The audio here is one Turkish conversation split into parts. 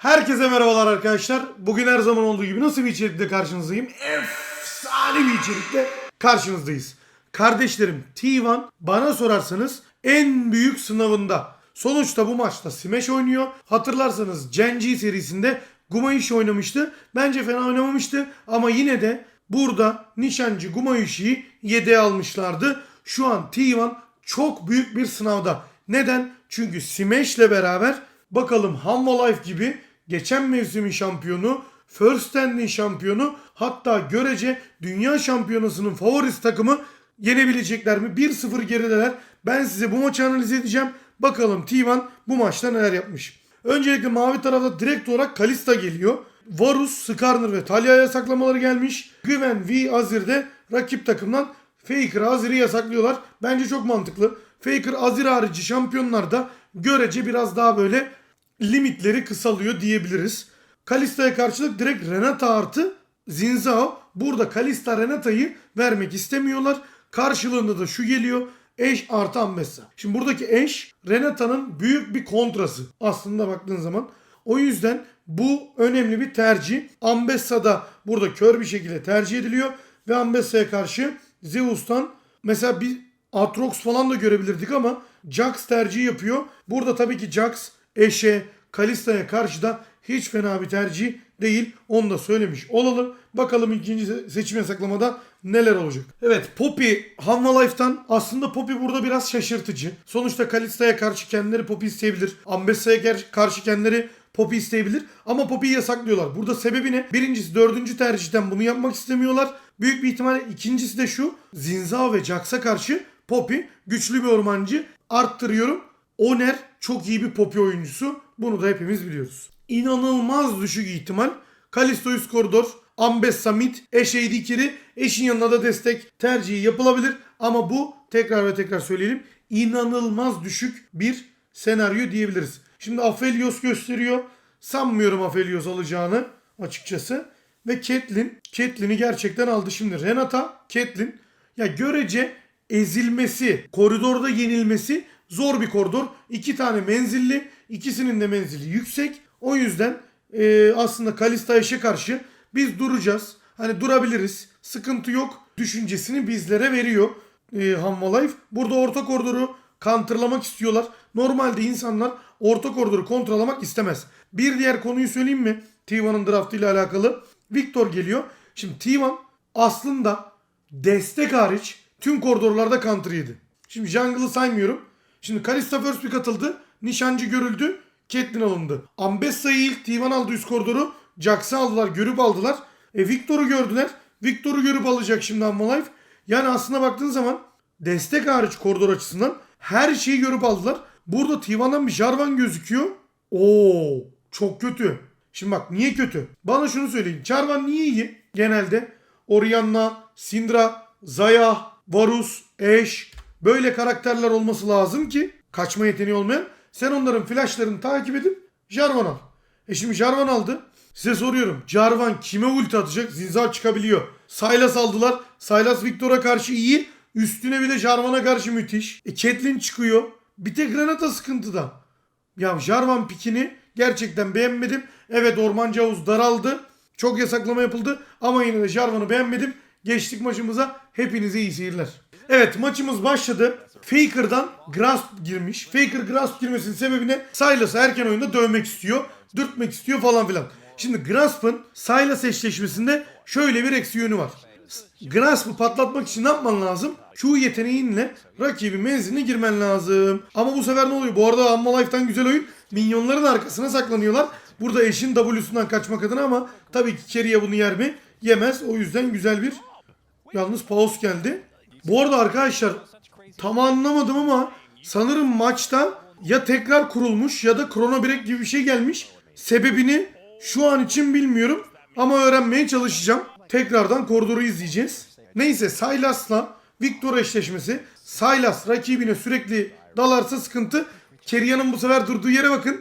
Herkese merhabalar arkadaşlar. Bugün her zaman olduğu gibi nasıl bir içerikle karşınızdayım? Efsane bir içerikle karşınızdayız. Kardeşlerim T1 bana sorarsanız en büyük sınavında. Sonuçta bu maçta Smash oynuyor. Hatırlarsanız Genji serisinde Gumayushi oynamıştı. Bence fena oynamamıştı ama yine de burada Nişancı Gumayushi'yi yedeğe almışlardı. Şu an T1 çok büyük bir sınavda. Neden? Çünkü Smash ile beraber bakalım Hanwha Life gibi geçen mevsimin şampiyonu, First Stand'in şampiyonu hatta görece dünya şampiyonasının favorisi takımı yenebilecekler mi? 1-0 gerideler. Ben size bu maçı analiz edeceğim. Bakalım T1 bu maçta neler yapmış. Öncelikle mavi tarafta direkt olarak Kalista geliyor. Varus, Skarner ve Talya'ya yasaklamaları gelmiş. Gwen V Azir de rakip takımdan Faker Azir'i yasaklıyorlar. Bence çok mantıklı. Faker Azir harici şampiyonlarda görece biraz daha böyle limitleri kısalıyor diyebiliriz. Kalista'ya karşılık direkt Renata artı Zinzao. Burada Kalista Renata'yı vermek istemiyorlar. Karşılığında da şu geliyor. Eş artı Ambessa. Şimdi buradaki eş Renata'nın büyük bir kontrası. Aslında baktığın zaman. O yüzden bu önemli bir tercih. Ambessa da burada kör bir şekilde tercih ediliyor. Ve Ambessa'ya karşı Zeus'tan mesela bir Atrox falan da görebilirdik ama Jax tercih yapıyor. Burada tabii ki Jax Eşe, Kalista'ya karşı da hiç fena bir tercih değil. Onu da söylemiş olalım. Bakalım ikinci se- seçim yasaklamada neler olacak. Evet Poppy Hanwha Life'tan aslında Poppy burada biraz şaşırtıcı. Sonuçta Kalista'ya karşı kendileri Poppy isteyebilir. Ambessa'ya karşı kendileri Poppy isteyebilir. Ama Poppy'yi yasaklıyorlar. Burada sebebi ne? Birincisi dördüncü tercihten bunu yapmak istemiyorlar. Büyük bir ihtimalle ikincisi de şu. Zinzao ve Jax'a karşı Poppy güçlü bir ormancı. Arttırıyorum. Oner çok iyi bir Poppy oyuncusu. Bunu da hepimiz biliyoruz. İnanılmaz düşük ihtimal. Kalisto üst koridor, Ambessa mid, Eşey dikiri, eşin yanına da destek tercihi yapılabilir. Ama bu tekrar ve tekrar söyleyelim inanılmaz düşük bir senaryo diyebiliriz. Şimdi Aphelios gösteriyor. Sanmıyorum Aphelios alacağını açıkçası. Ve Caitlyn. Caitlyn'i gerçekten aldı şimdi. Renata, Caitlyn. Ya görece ezilmesi, koridorda yenilmesi zor bir koridor. İki tane menzilli, ikisinin de menzili yüksek. O yüzden e, aslında Kalista Eş'e karşı biz duracağız. Hani durabiliriz. Sıkıntı yok. Düşüncesini bizlere veriyor e, Hanwha Life. Burada orta koridoru counterlamak istiyorlar. Normalde insanlar orta koridoru kontrolamak istemez. Bir diğer konuyu söyleyeyim mi? T1'ın draftı ile alakalı. Victor geliyor. Şimdi T1 aslında destek hariç tüm koridorlarda counter yedi. Şimdi jungle'ı saymıyorum. Şimdi Kalista first pick atıldı. Nişancı görüldü. Caitlyn alındı. Ambessa'yı ilk T1 aldı üst koridoru. Jax'ı aldılar. Görüp aldılar. E Victor'u gördüler. Victor'u görüp alacak şimdi Hanwha Life. Yani aslında baktığın zaman destek hariç koridor açısından her şeyi görüp aldılar. Burada T1'dan bir Jarvan gözüküyor. Oo çok kötü. Şimdi bak niye kötü? Bana şunu söyleyin. Jarvan niye iyi? Genelde Orianna, Syndra, Zaya, Varus, Ashe böyle karakterler olması lazım ki kaçma yeteneği olmayan sen onların flashlarını takip edip Jarvan al. E şimdi Jarvan aldı. Size soruyorum. Jarvan kime ulti atacak? Zinzar çıkabiliyor. Sylas aldılar. Sylas Victor'a karşı iyi. Üstüne bir de Jarvan'a karşı müthiş. E Caitlyn çıkıyor. Bir tek Renata sıkıntıda. Ya Jarvan pikini gerçekten beğenmedim. Evet Ormancı Havuz daraldı. Çok yasaklama yapıldı. Ama yine de Jarvan'ı beğenmedim. Geçtik maçımıza. Hepinize iyi seyirler. Evet maçımız başladı. Faker'dan Grasp girmiş. Faker Grasp girmesinin sebebi ne? Sylas'ı erken oyunda dövmek istiyor. Dürtmek istiyor falan filan. Şimdi Grasp'ın Sylas eşleşmesinde şöyle bir eksi yönü var. Grasp'ı patlatmak için ne yapman lazım? Q yeteneğinle rakibi menziline girmen lazım. Ama bu sefer ne oluyor? Bu arada Amma Life'tan güzel oyun. Minyonların arkasına saklanıyorlar. Burada eşin W'sundan kaçmak adına ama tabii ki Keria bunu yer mi? Yemez. O yüzden güzel bir yalnız pause geldi. Bu arada arkadaşlar tam anlamadım ama sanırım maçta ya tekrar kurulmuş ya da Chrono Break gibi bir şey gelmiş. Sebebini şu an için bilmiyorum ama öğrenmeye çalışacağım. Tekrardan koridoru izleyeceğiz. Neyse Sylas'la Victor eşleşmesi. Sylas rakibine sürekli dalarsa sıkıntı. Keria'nın bu sefer durduğu yere bakın.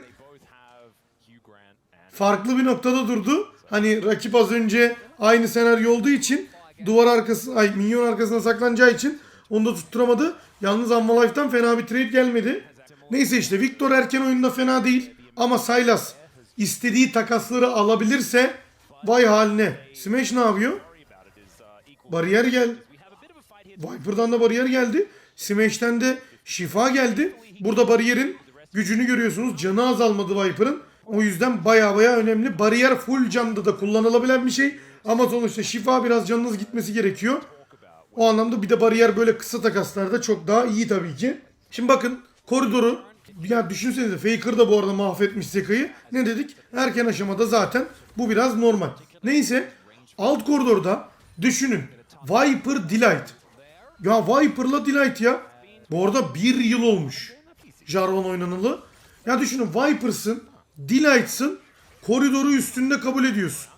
Farklı bir noktada durdu. Hani rakip az önce aynı senaryo olduğu için duvar arkası, ay minyon arkasına saklanacağı için onu da tutturamadı. Yalnız Amma Life'tan fena bir trade gelmedi. Neyse işte Victor erken oyunda fena değil. Ama Sylas istediği takasları alabilirse vay haline. Smash ne yapıyor? Bariyer gel. Viper'dan da bariyer geldi. Smash'ten de şifa geldi. Burada bariyerin gücünü görüyorsunuz. Canı azalmadı Viper'ın. O yüzden baya baya önemli. Bariyer full canda da kullanılabilen bir şey. Ama sonuçta şifa biraz canınız gitmesi gerekiyor. O anlamda bir de bariyer böyle kısa takaslarda çok daha iyi tabii ki. Şimdi bakın koridoru ya düşünsenize Faker da bu arada mahvetmiş Zeka'yı. Ne dedik? Erken aşamada zaten bu biraz normal. Neyse alt koridorda düşünün. Viper Delight. Ya Viper'la Delight ya. Bu arada bir yıl olmuş. Jarvan oynanalı. Ya düşünün Viper'sın, Delight'sın, koridoru üstünde kabul ediyorsun.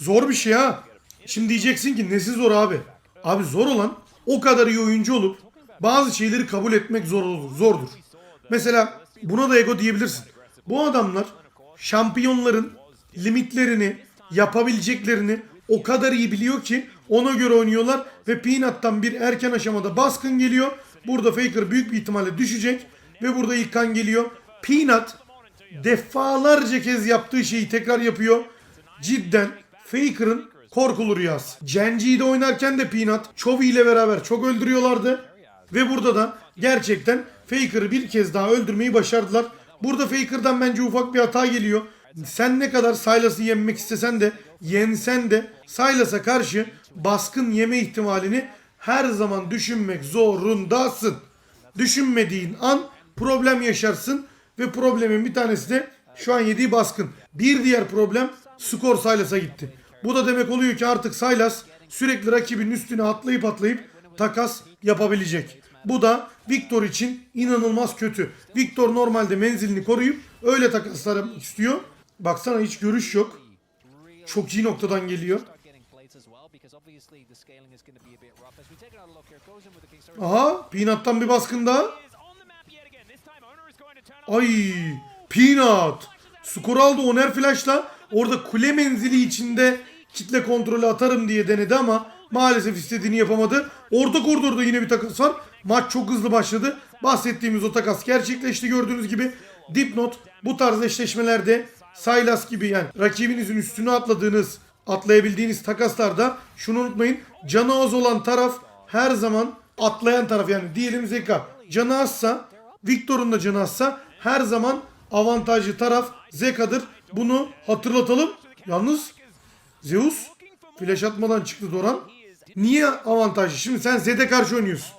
Zor bir şey ha. Şimdi diyeceksin ki nesi zor abi? Abi zor olan o kadar iyi oyuncu olup bazı şeyleri kabul etmek zor olur, zordur. Mesela buna da ego diyebilirsin. Bu adamlar şampiyonların limitlerini, yapabileceklerini o kadar iyi biliyor ki ona göre oynuyorlar ve Peanut'tan bir erken aşamada baskın geliyor. Burada Faker büyük bir ihtimalle düşecek ve burada ilk kan geliyor. Peanut defalarca kez yaptığı şeyi tekrar yapıyor. Cidden Faker'ın korkulu rüyası. Genji'yi oynarken de Peanut, Chovy ile beraber çok öldürüyorlardı. Ve burada da gerçekten Faker'ı bir kez daha öldürmeyi başardılar. Burada Faker'dan bence ufak bir hata geliyor. Sen ne kadar Sylas'ı yenmek istesen de yensen de Sylas'a karşı baskın yeme ihtimalini her zaman düşünmek zorundasın. Düşünmediğin an problem yaşarsın ve problemin bir tanesi de şu an yediği baskın. Bir diğer problem skor Sylas'a gitti. Bu da demek oluyor ki artık Sylas sürekli rakibin üstüne atlayıp atlayıp takas yapabilecek. Bu da Victor için inanılmaz kötü. Victor normalde menzilini koruyup öyle takaslar istiyor. Baksana hiç görüş yok. Çok iyi noktadan geliyor. Aha Peanut'tan bir baskın daha. Ay Peanut. Skor aldı Oner Flash'la. Orada kule menzili içinde kitle kontrolü atarım diye denedi ama maalesef istediğini yapamadı. Orta koridorda yine bir takas var. Maç çok hızlı başladı. Bahsettiğimiz o takas gerçekleşti gördüğünüz gibi. Dipnot bu tarz eşleşmelerde Sylas gibi yani rakibinizin üstüne atladığınız, atlayabildiğiniz takaslarda şunu unutmayın. Canı az olan taraf her zaman atlayan taraf yani diyelim Zeka canı azsa Victor'un da canı azsa her zaman avantajlı taraf Zeka'dır. Bunu hatırlatalım. Yalnız Zeus flash atmadan çıktı Doran. Niye avantajlı? Şimdi sen Zed'e karşı oynuyorsun.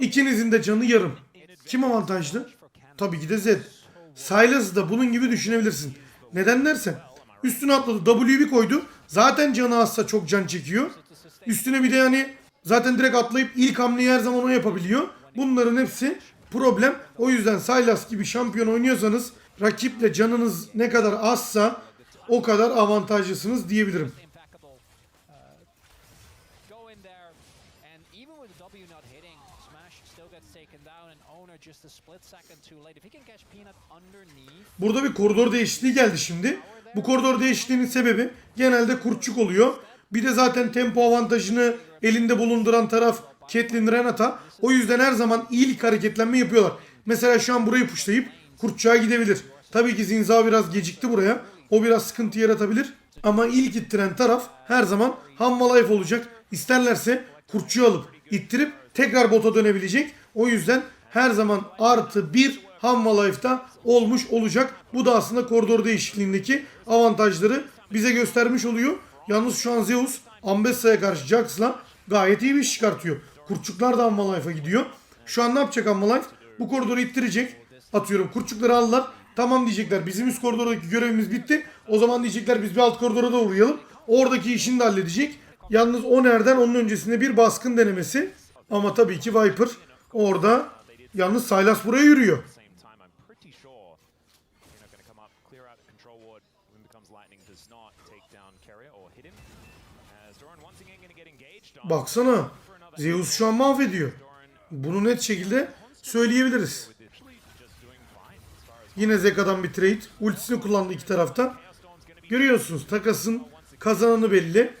İkinizin de canı yarım. Kim avantajlı? Tabii ki de Zed. Sylas'ı da bunun gibi düşünebilirsin. Neden dersen. Üstüne atladı. W koydu. Zaten canı azsa çok can çekiyor. Üstüne bir de yani zaten direkt atlayıp ilk hamleyi her zaman o yapabiliyor. Bunların hepsi problem. O yüzden Sylas gibi şampiyon oynuyorsanız rakiple canınız ne kadar azsa o kadar avantajlısınız diyebilirim. Burada bir koridor değişikliği geldi şimdi. Bu koridor değişikliğinin sebebi genelde kurtçuk oluyor. Bir de zaten tempo avantajını elinde bulunduran taraf Caitlyn Renata. O yüzden her zaman ilk hareketlenme yapıyorlar. Mesela şu an burayı puşlayıp kurtçuğa gidebilir. Tabii ki Zinza biraz gecikti buraya. O biraz sıkıntı yaratabilir. Ama ilk ittiren taraf her zaman Hamma Life olacak. İsterlerse kurtçuyu alıp ittirip tekrar bota dönebilecek. O yüzden her zaman artı bir Hamma Life'da olmuş olacak. Bu da aslında koridor değişikliğindeki avantajları bize göstermiş oluyor. Yalnız şu an Zeus Ambessa'ya karşı Jax'la gayet iyi bir iş çıkartıyor. Kurtçuklar da Hamma Life'a gidiyor. Şu an ne yapacak Hamma Life? Bu koridoru ittirecek. Atıyorum kurtçukları aldılar. Tamam diyecekler bizim üst koridordaki görevimiz bitti. O zaman diyecekler biz bir alt koridora da uğrayalım. Oradaki işini de halledecek. Yalnız o nereden onun öncesinde bir baskın denemesi. Ama tabii ki Viper orada. Yalnız Sylas buraya yürüyor. Baksana. Zeus şu an mahvediyor. Bunu net şekilde söyleyebiliriz. Yine Zeka'dan bir trade. Ultisini kullandı iki taraftan. Görüyorsunuz takasın kazananı belli.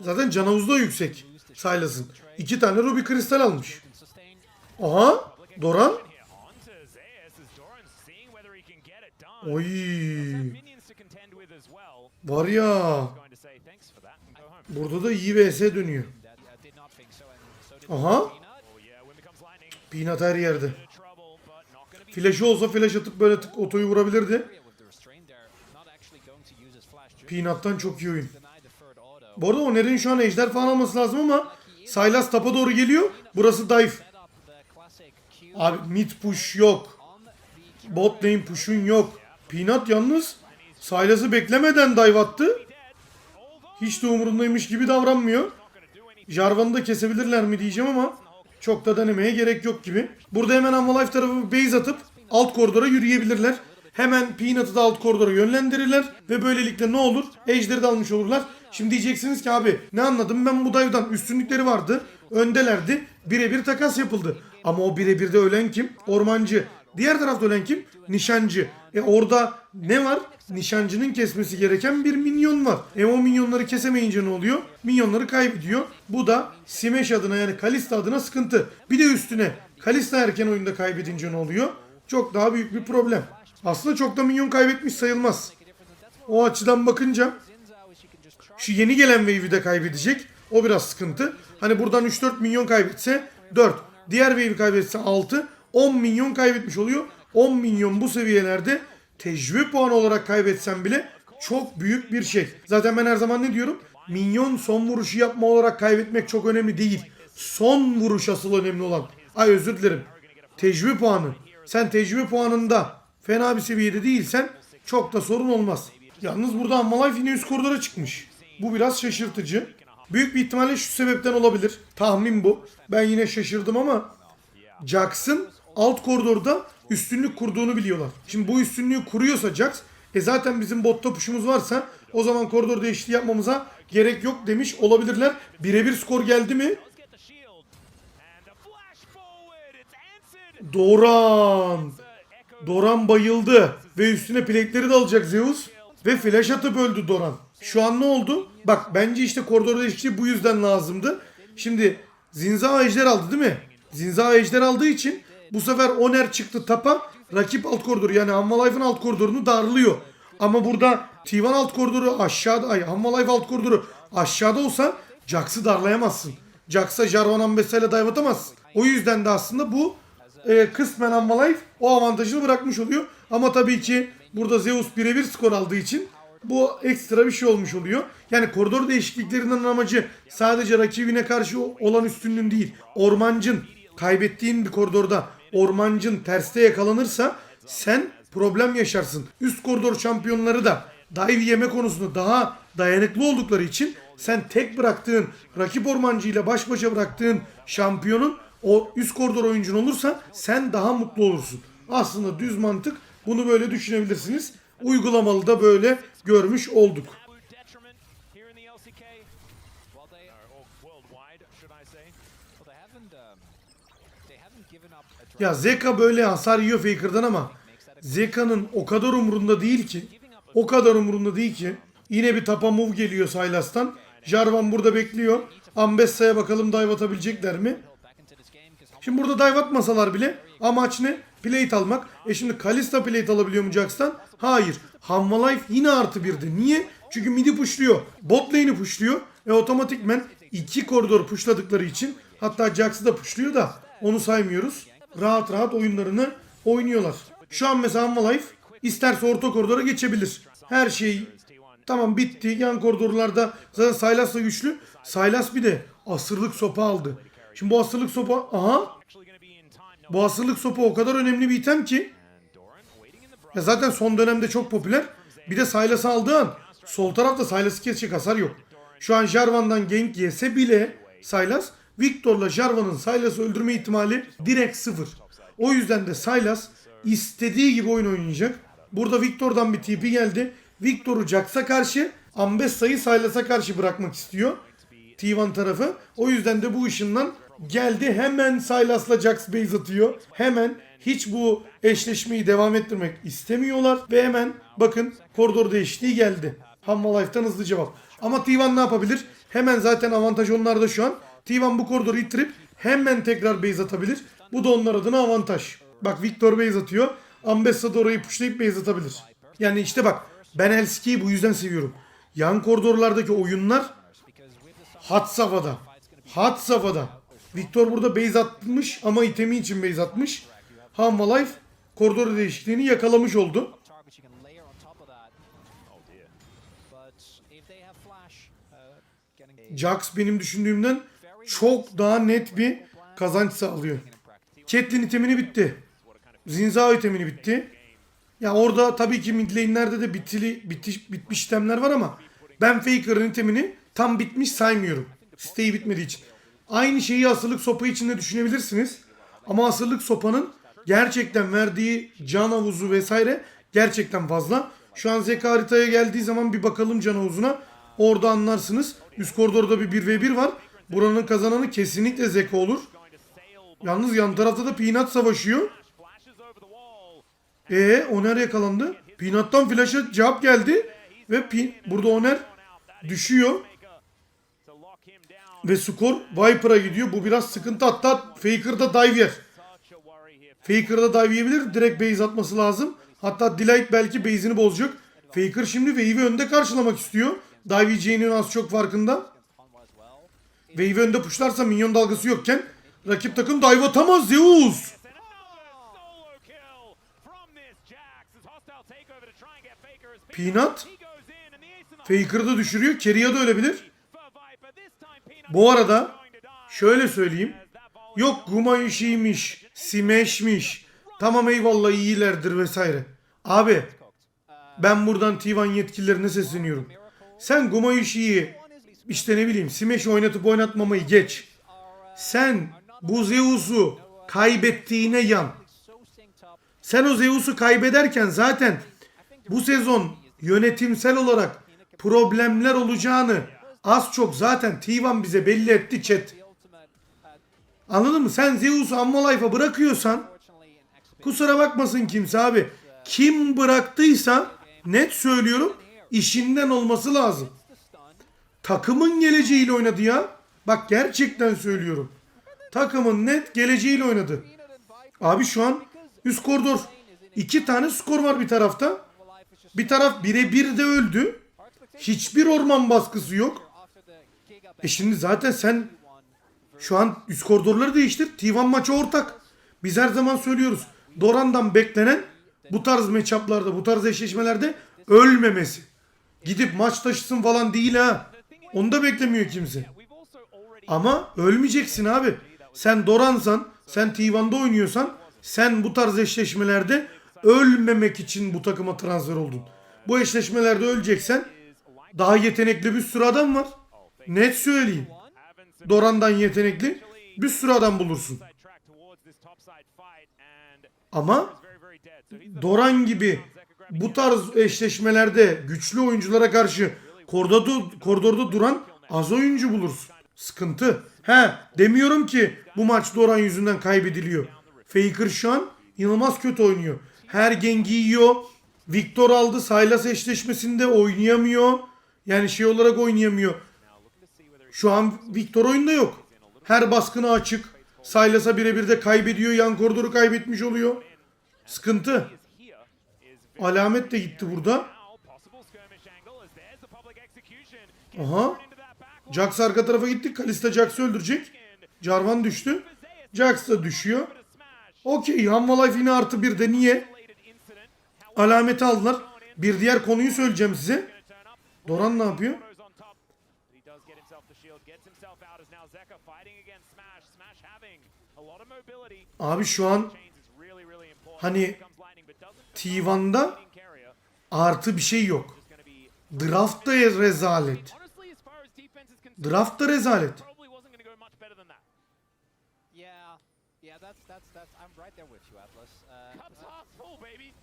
Zaten can havuzu da yüksek. Sylas'ın. İki tane Ruby kristal almış. Aha. Doran. Oy. Var ya. Burada da iyi vs dönüyor. That Peanut her yerde. Flash'ı olsa flash atıp böyle tık otoyu vurabilirdi. Peanut'tan çok iyi oyun. Bu arada Oner'in şu an ejder falan alması lazım ama Sylas tapa doğru geliyor. Burası dive. Abi mid push yok. Bot lane push'un yok. Peanut yalnız Sylas'ı beklemeden dive attı. Hiç de umurundaymış gibi davranmıyor. Jarvan'ı da kesebilirler mi diyeceğim ama çok da denemeye gerek yok gibi. Burada hemen Amalife tarafı base atıp alt koridora yürüyebilirler. Hemen Peanut'ı da alt koridora yönlendirirler ve böylelikle ne olur? Ejder'i de almış olurlar. Şimdi diyeceksiniz ki abi ne anladım ben bu dive'dan üstünlükleri vardı. Öndelerdi. Birebir takas yapıldı. Ama o birebir de ölen kim? Ormancı. Diğer tarafta ölen kim? Nişancı. E orada ne var? Nişancının kesmesi gereken bir minyon var. E o minyonları kesemeyince ne oluyor? Minyonları kaybediyor. Bu da Smash adına yani Kalista adına sıkıntı. Bir de üstüne Kalista erken oyunda kaybedince ne oluyor? Çok daha büyük bir problem. Aslında çok da minyon kaybetmiş sayılmaz. O açıdan bakınca şu yeni gelen wave'i de kaybedecek. O biraz sıkıntı. Hani buradan 3-4 milyon kaybetse 4. Diğer wave'i kaybetse 6. 10 milyon kaybetmiş oluyor. 10 milyon bu seviyelerde tecrübe puanı olarak kaybetsen bile çok büyük bir şey. Zaten ben her zaman ne diyorum? Minyon son vuruşu yapma olarak kaybetmek çok önemli değil. Son vuruş asıl önemli olan. Ay özür dilerim. Tecrübe puanı. Sen tecrübe puanında fena bir seviyede değilsen çok da sorun olmaz. Yalnız burada Ammalife yine üst koridora çıkmış. Bu biraz şaşırtıcı. Büyük bir ihtimalle şu sebepten olabilir. Tahmin bu. Ben yine şaşırdım ama Jax'ın alt koridorda üstünlük kurduğunu biliyorlar. Şimdi bu üstünlüğü kuruyorsa Jax, e zaten bizim botta puşumuz varsa o zaman koridor değişikliği yapmamıza gerek yok demiş olabilirler. Birebir skor geldi mi? Doran. Doran bayıldı ve üstüne plekleri de alacak Zeus ve flash atıp öldü Doran. Şu an ne oldu? Bak bence işte koridor değişikliği bu yüzden lazımdı. Şimdi Zinza ejder aldı değil mi? Zinza ejder aldığı için bu sefer Oner çıktı tapa. Rakip alt koridoru yani Hammalife'ın alt koridorunu darlıyor. Ama burada T1 alt koridoru aşağıda, ay Hammalife alt koridoru aşağıda olsa Jax'ı darlayamazsın. Jax'a Jarvan Ambessa ile dive atamazsın. O yüzden de aslında bu e, kısmen Hammalife o avantajını bırakmış oluyor. Ama tabii ki burada Zeus birebir skor aldığı için bu ekstra bir şey olmuş oluyor. Yani koridor değişikliklerinin amacı sadece rakibine karşı olan üstünlüğün değil. Ormancın kaybettiğin bir koridorda ormancın terste yakalanırsa sen problem yaşarsın. Üst koridor şampiyonları da dive yeme konusunda daha dayanıklı oldukları için sen tek bıraktığın rakip ormancıyla baş başa bıraktığın şampiyonun o üst koridor oyuncun olursa sen daha mutlu olursun. Aslında düz mantık bunu böyle düşünebilirsiniz. Uygulamalı da böyle görmüş olduk. Ya Zeka böyle hasar yiyor Faker'dan ama Zeka'nın o kadar umurunda değil ki. O kadar umurunda değil ki. Yine bir tapa move geliyor Sylas'tan. Jarvan burada bekliyor. Ambessa'ya bakalım dive atabilecekler mi? Şimdi burada dive atmasalar bile amaç ne? Plate almak. E şimdi Kalista plate alabiliyor mu Jax'tan? Hayır. Hammalife yine artı birdi. Niye? Çünkü midi pushluyor. Bot lane'i pushluyor. E otomatikmen iki koridor pushladıkları için hatta Jax'ı da pushluyor da onu saymıyoruz. Rahat rahat oyunlarını oynuyorlar. Şu an mesela Hammalife isterse orta koridora geçebilir. Her şey tamam bitti. Yan koridorlarda zaten Sylas da güçlü. Sylas bir de asırlık sopa aldı. Şimdi bu asırlık sopa aha bu asırlık sopa o kadar önemli bir item ki ya zaten son dönemde çok popüler. Bir de Sylas'ı aldığı an sol tarafta Sylas'ı kesecek hasar yok. Şu an Jarvan'dan gank yese bile Sylas Victor'la Jarvan'ın Sylas'ı öldürme ihtimali direkt sıfır. O yüzden de Sylas istediği gibi oyun oynayacak. Burada Victor'dan bir TP geldi. Victor'u Jax'a karşı Ambessa'yı Sylas'a karşı bırakmak istiyor. T1 tarafı. O yüzden de bu ışından geldi. Hemen Sylas'la Jax base atıyor. Hemen hiç bu eşleşmeyi devam ettirmek istemiyorlar. Ve hemen bakın koridor değişikliği geldi. Hamma Life'tan hızlı cevap. Ama T1 ne yapabilir? Hemen zaten avantaj onlarda şu an. T1 bu koridoru ittirip hemen tekrar base atabilir. Bu da onlar adına avantaj. Bak Victor base atıyor. Ambassador orayı pushlayıp base atabilir. Yani işte bak ben Elski'yi bu yüzden seviyorum. Yan koridorlardaki oyunlar had safhada. Had safhada. Victor burada base atmış ama itemi için base atmış. Hanma Life koridor değişikliğini yakalamış oldu. Jax benim düşündüğümden çok daha net bir kazanç sağlıyor. Catelyn itemini bitti. Zinzao itemini bitti. Ya orada tabii ki mid de bitili, bitiş, bitmiş itemler var ama ben Faker'ın itemini tam bitmiş saymıyorum. Siteyi bitmediği için. Aynı şeyi asırlık sopa için de düşünebilirsiniz. Ama asırlık sopanın gerçekten verdiği can havuzu vesaire gerçekten fazla. Şu an Zeka haritaya geldiği zaman bir bakalım can havuzuna. Orada anlarsınız. Üst koridorda bir 1v1 var. Buranın kazananı kesinlikle Zeka olur. Yalnız yan tarafta da Peanut savaşıyor. Flashes over the wall. E Oner yakalandı. Peanut'tan flash'a cevap geldi. Ve Pi- burada Oner düşüyor. Ve skor Viper'a gidiyor. Bu biraz sıkıntı. Hatta Faker'da dive yer. Faker'da dive yiyebilir. Direkt base atması lazım. Hatta Delight belki base'ini bozacak. Faker şimdi Wave'i önde karşılamak istiyor. Dive yiyeceğinin az çok farkında. Wave'i önde pushlarsa minyon dalgası yokken rakip takım dive atamaz Zeus. Peanut Faker'ı da düşürüyor. Keria da ölebilir. Bu arada şöyle söyleyeyim. Yok Gumayushi'ymiş, Smash'miş. Tamam eyvallah iyilerdir vesaire. Abi ben buradan T1 yetkililerine sesleniyorum. Sen Gumayushi'yi işte ne bileyim Smash oynatıp oynatmamayı geç. Sen bu Zeus'u kaybettiğine yan. Sen o Zeus'u kaybederken zaten bu sezon yönetimsel olarak problemler olacağını az çok zaten T1 bize belli etti chat. Anladın mı? Sen Zeus'u Amma Life'a bırakıyorsan kusura bakmasın kimse abi. Kim bıraktıysa net söylüyorum işinden olması lazım. Takımın geleceğiyle oynadı ya. Bak gerçekten söylüyorum. Takımın net geleceğiyle oynadı. Abi şu an üst koridor. iki tane skor var bir tarafta. Bir taraf birebir de öldü. Hiçbir orman baskısı yok. E şimdi zaten sen şu an üst koridorları değiştir. T1 maçı ortak. Biz her zaman söylüyoruz. Doran'dan beklenen bu tarz matchuplarda, bu tarz eşleşmelerde ölmemesi. Gidip maç taşısın falan değil ha. Onu da beklemiyor kimse. Ama ölmeyeceksin abi. Sen Doran'san, sen T1'da oynuyorsan sen bu tarz eşleşmelerde ölmemek için bu takıma transfer oldun. Bu eşleşmelerde öleceksen daha yetenekli bir sürü adam var. Net söyleyeyim. Doran'dan yetenekli bir sürü adam bulursun. Ama Doran gibi bu tarz eşleşmelerde güçlü oyunculara karşı koridorda, koridorda duran az oyuncu bulursun. Sıkıntı. He demiyorum ki bu maç Doran yüzünden kaybediliyor. Faker şu an inanılmaz kötü oynuyor. Her gengi yiyor. Victor aldı. Sylas eşleşmesinde oynayamıyor. Yani şey olarak oynayamıyor. Şu an Victor oyunda yok. Her baskına açık. Sylas'a birebir de kaybediyor. Yan koridoru kaybetmiş oluyor. Sıkıntı. Alamet de gitti burada. Aha. Jax arka tarafa gitti. Kalista Jax'ı öldürecek. Jarvan düştü. Jax da düşüyor. Okey. Hanma Life yine artı bir de niye? Alameti aldılar. Bir diğer konuyu söyleyeceğim size. Doran ne yapıyor? Abi şu an. Hani Becomes lightning but doesn't T1'da leading carrier. artı bir şey yok. Just gonna be Draft da rezalet. Draft da rezalet.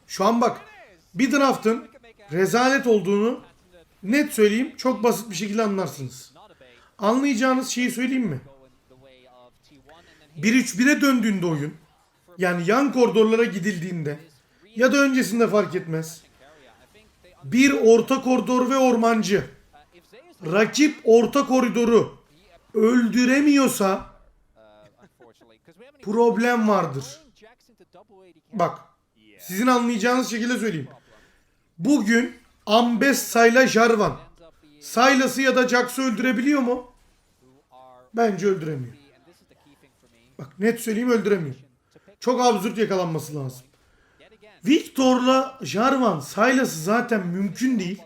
Şu an bak bir draftın rezalet olduğunu net söyleyeyim çok basit bir şekilde anlarsınız. Anlayacağınız şeyi söyleyeyim mi? going the way of T1 and then 1-3-1'e döndüğünde oyun yani yan koridorlara gidildiğinde ya da öncesinde fark etmez. Bir orta koridor ve ormancı rakip orta koridoru öldüremiyorsa problem vardır. Bak Sizin anlayacağınız şekilde söyleyeyim. Bugün Ambessa ile Jarvan Sylas'ı ya da Jax'ı öldürebiliyor mu? Bence öldüremiyor. Bak net söyleyeyim öldüremiyor. Çok absürt yakalanması lazım. Victor'la Jarvan Sylas'ı zaten mümkün değil.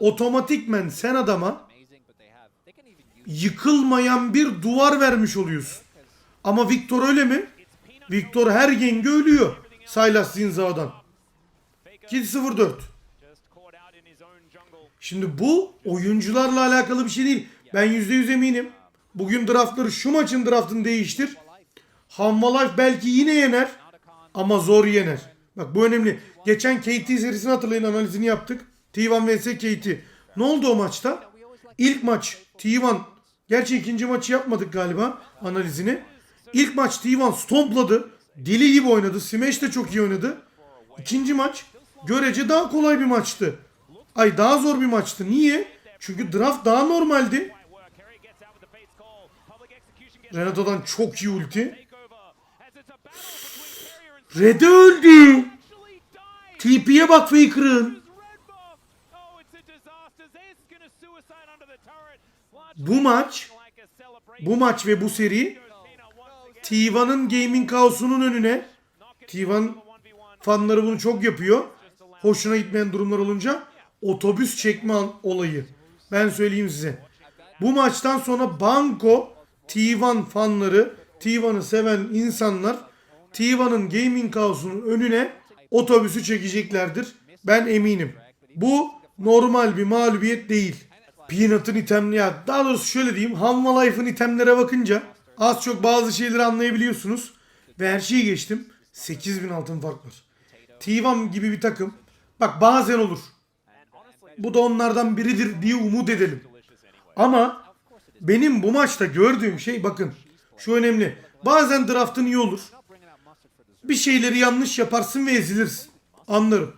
Otomatikmen sen adama yıkılmayan bir duvar vermiş oluyorsun. Ama Victor öyle mi? Victor her yenge ölüyor. Sylas Zinza'dan. 2-0-4. Just caught out in his own jungle. Şimdi bu oyuncularla alakalı bir şey değil. Ben %100 eminim. Bugün draftları şu maçın draftını değiştir. Hanma belki yine yener. Ama zor yener. Bak bu önemli. Geçen KT serisini hatırlayın analizini yaptık. T1 vs KT. Ne oldu o maçta? İlk maç T1 Gerçi ikinci maçı yapmadık galiba analizini. İlk maç T1 stompladı. Deli gibi oynadı. Smash de çok iyi oynadı. İkinci maç görece daha kolay bir maçtı. Ay daha zor bir maçtı. Niye? Çünkü draft daha normaldi. Renato'dan çok iyi ulti. Red'e öldü. TP'ye bak Faker'ın. Bu maç, bu maç ve bu seri. T1'ın gaming kaosunun önüne T1 fanları bunu çok yapıyor. Hoşuna gitmeyen durumlar olunca otobüs çekme olayı. Ben söyleyeyim size. Bu maçtan sonra Banko T1 fanları, T1'ı seven insanlar T1'ın gaming kaosunun önüne otobüsü çekeceklerdir. Ben eminim. Bu normal bir mağlubiyet değil. Peanut'ın itemli ya daha doğrusu şöyle diyeyim Hanma Life'ın itemlere bakınca az çok bazı şeyleri anlayabiliyorsunuz. Ve her şeyi geçtim. 8000 altın fark var. T1 gibi bir takım. Bak bazen olur. Bu da onlardan biridir diye umut edelim. Ama benim bu maçta gördüğüm şey bakın şu önemli. Bazen draftın iyi olur. Bir şeyleri yanlış yaparsın ve ezilirsin. Anlarım.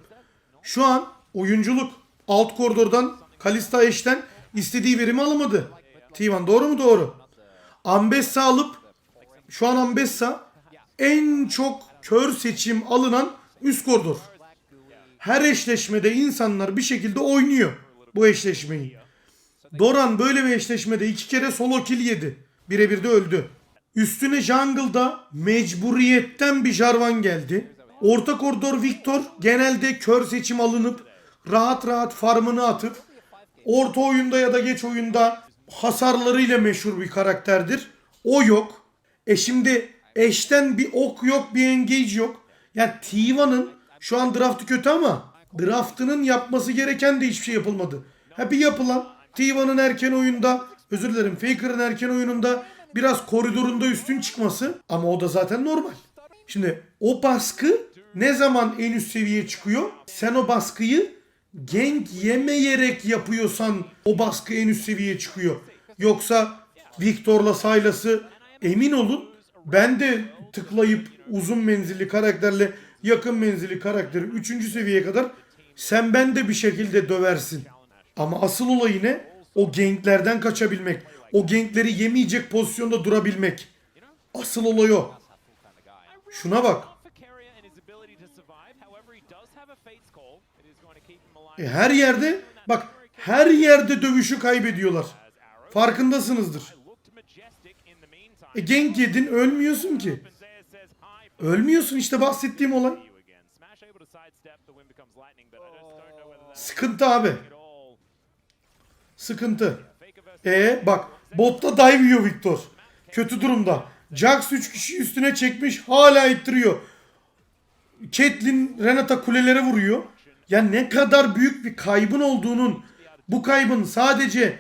Şu an oyunculuk alt koridordan Kalista eşten istediği verimi alamadı. T1 doğru mu? Doğru. Ambessa alıp şu an Ambessa en çok kör seçim alınan üst koridor. Her eşleşmede insanlar bir şekilde oynuyor bu eşleşmeyi. Doran böyle bir eşleşmede iki kere solo kill yedi. Birebir de öldü. Üstüne jungle'da mecburiyetten bir Jarvan geldi. Orta koridor Victor genelde kör seçim alınıp rahat rahat farmını atıp orta oyunda ya da geç oyunda hasarlarıyla meşhur bir karakterdir. O yok. E şimdi eşten bir ok yok bir engage yok. Yani T1'ın şu an draftı kötü ama draftının yapması gereken de hiçbir şey yapılmadı. Ha bir yapılan T1'ın erken oyunda özür dilerim Faker'ın erken oyununda biraz koridorunda üstün çıkması ama o da zaten normal. Şimdi o baskı ne zaman en üst seviyeye çıkıyor? Sen o baskıyı gank yemeyerek yapıyorsan o baskı en üst seviyeye çıkıyor. Yoksa Victor'la Sylas'ı emin olun ben de tıklayıp uzun menzilli karakterle yakın menzilli karakteri 3. seviyeye kadar sen ben de bir şekilde döversin. Ama asıl olayı ne? O ganklerden kaçabilmek. O gankleri yemeyecek pozisyonda durabilmek. Asıl olay o. Şuna bak. E, her yerde bak her yerde dövüşü kaybediyorlar. Farkındasınızdır. E gank yedin ölmüyorsun ki. Ölmüyorsun işte bahsettiğim olay. Sıkıntı abi. Sıkıntı. E bak botta dive yiyor Victor. Kötü durumda. Jax 3 kişi üstüne çekmiş hala ittiriyor. Caitlyn Renata kulelere vuruyor. Ya ne kadar büyük bir kaybın olduğunun bu kaybın sadece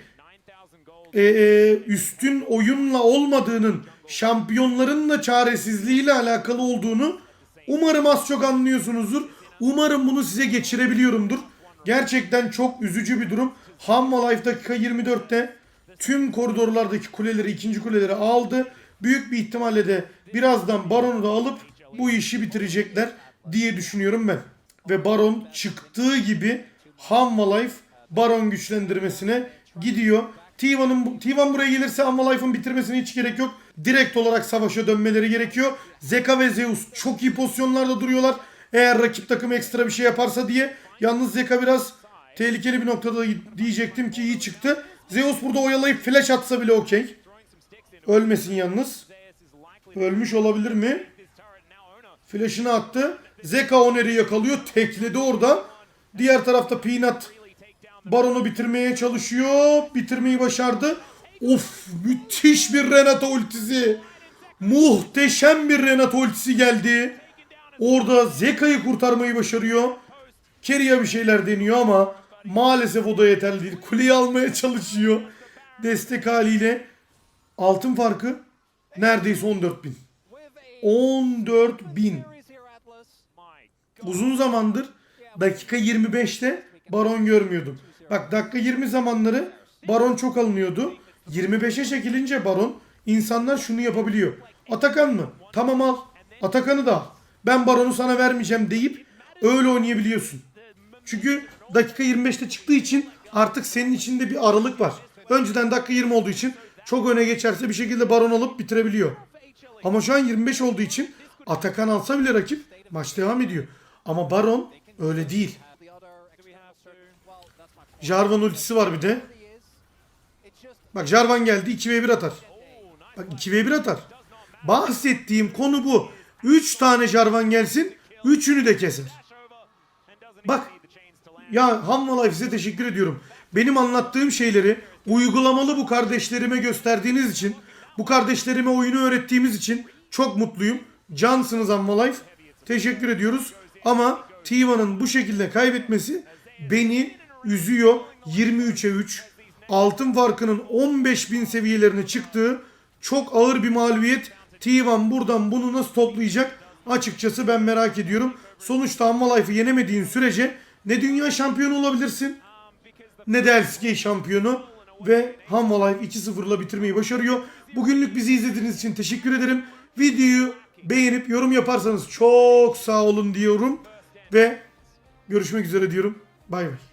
9,000 gold. e, e, üstün oyunla olmadığının şampiyonların da çaresizliğiyle alakalı olduğunu umarım az çok anlıyorsunuzdur. Umarım bunu size geçirebiliyorumdur. Gerçekten çok üzücü bir durum. Hamma Life dakika 24'te tüm koridorlardaki kuleleri, ikinci kuleleri aldı. Büyük bir ihtimalle de birazdan Baron'u da alıp bu işi bitirecekler diye düşünüyorum ben. Ve Baron çıktığı gibi Hamma Life Baron güçlendirmesine gidiyor. T1'ın bu- T1 buraya gelirse Hamma Life'ın bitirmesine hiç gerek yok. Direkt olarak savaşa dönmeleri gerekiyor. Zeka ve Zeus çok iyi pozisyonlarda duruyorlar. Eğer rakip takım ekstra bir şey yaparsa diye. Yalnız Zeka biraz tehlikeli bir noktada diyecektim ki iyi çıktı. Zeus burada oyalayıp flash atsa bile okey. Ölmesin yalnız. Ölmüş olabilir mi? Flash'ını attı. Zeka Oner'i yakalıyor. Tekledi orada. Diğer tarafta Peanut Baron'u bitirmeye çalışıyor. Bitirmeyi başardı. Of müthiş bir Renato ultisi. Muhteşem bir Renato ultisi geldi. Orada Zeka'yı kurtarmayı başarıyor. Keria bir şeyler deniyor ama maalesef o da yeterli değil. Kuleyi almaya çalışıyor. Destek haliyle. Altın farkı neredeyse 14 bin. With a 14 bin. Uzun zamandır dakika 25'te baron görmüyordum. Bak dakika 20 zamanları baron çok alınıyordu. 25'e çekilince baron insanlar şunu yapabiliyor. Atakan mı? Tamam al. Atakan'ı da. Ben baronu sana vermeyeceğim deyip öyle oynayabiliyorsun. Çünkü dakika 25'te çıktığı için artık senin içinde bir aralık var. Önceden dakika 20 olduğu için çok öne geçerse bir şekilde baron alıp bitirebiliyor. Ama şu an 25 olduğu için Atakan alsa bile rakip maç devam ediyor. Ama Baron öyle değil. Jarvan ultisi var bir de. Bak Jarvan geldi 2v1 atar. Bak 2v1 atar. Bahsettiğim konu bu. 3 tane Jarvan gelsin. Üçünü de keser. Bak. Ya Hamma Life size teşekkür ediyorum. Benim anlattığım şeyleri uygulamalı bu kardeşlerime gösterdiğiniz için, bu kardeşlerime oyunu öğrettiğimiz için çok mutluyum. Cansınız Hamma Life. Teşekkür ediyoruz. Ama Tiva'nın bu şekilde kaybetmesi beni üzüyor. 23'e 3. Altın farkının 15.000 seviyelerine çıktığı çok ağır bir mağlubiyet. Tivan buradan bunu nasıl toplayacak? Açıkçası ben merak ediyorum. Sonuçta Hamma Life'ı yenemediğin sürece ne dünya şampiyonu olabilirsin ne de LCK şampiyonu ve Hamma Life 2-0'la bitirmeyi başarıyor. Bugünlük bizi izlediğiniz için teşekkür ederim. Videoyu beğenip yorum yaparsanız çok sağ olun diyorum ve görüşmek üzere diyorum. Bay bay.